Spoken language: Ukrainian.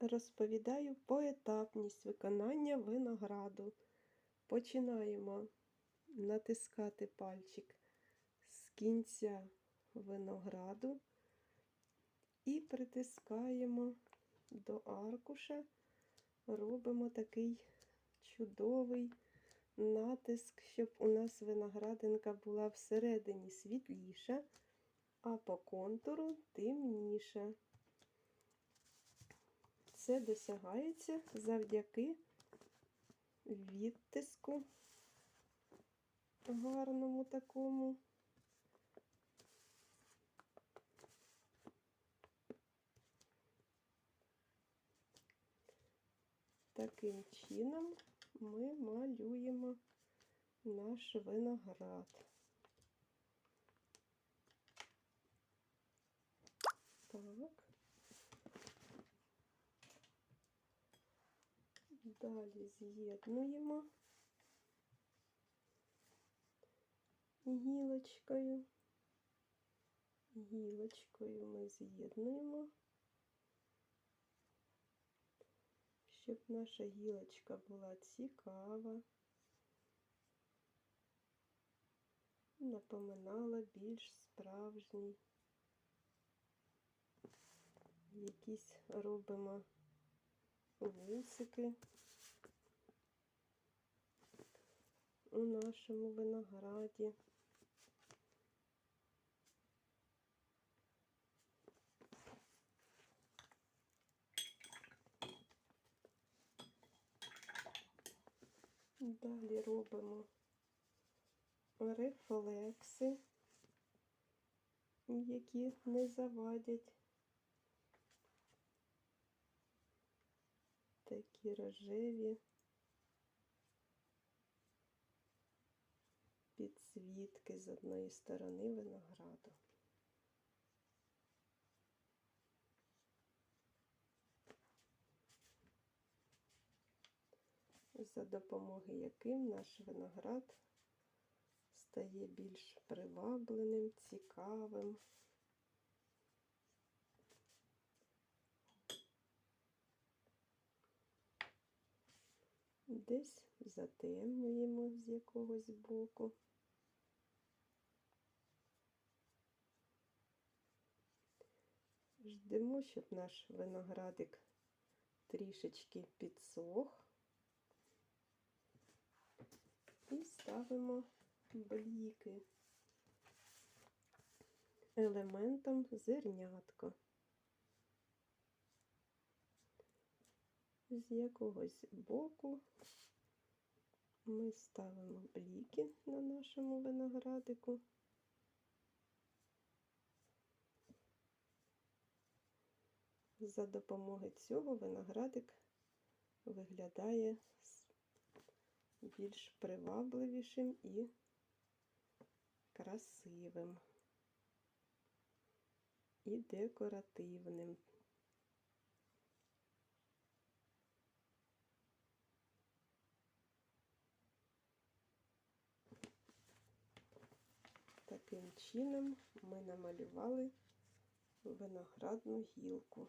розповідаю поетапність виконання винограду. Починаємо натискати пальчик з кінця винограду і притискаємо до аркуша. Робимо такий чудовий натиск, щоб у нас виноградинка була всередині світліша, а по контуру темніша. Це досягається завдяки відтиску гарному такому. Таким чином ми малюємо наш виноград. Далі з'єднуємо гілочкою. Гілочкою ми з'єднуємо, щоб наша гілочка була цікава, напоминала більш справжній. Якісь робимо вусики у нашому винограді. Далі робимо рефлекси, які не завадять. Такі рожеві підсвітки з одної сторони винограду. За допомогою яким наш виноград стає більш привабленим, цікавим. Десь затемнюємо з якогось боку. Ждемо, щоб наш виноградик трішечки підсох. І ставимо бліки елементом зернятко. З якогось боку ми ставимо бліки на нашому виноградику. За допомогою цього виноградик виглядає більш привабливішим і красивим і декоративним. Таким чином ми намалювали виноградну гілку.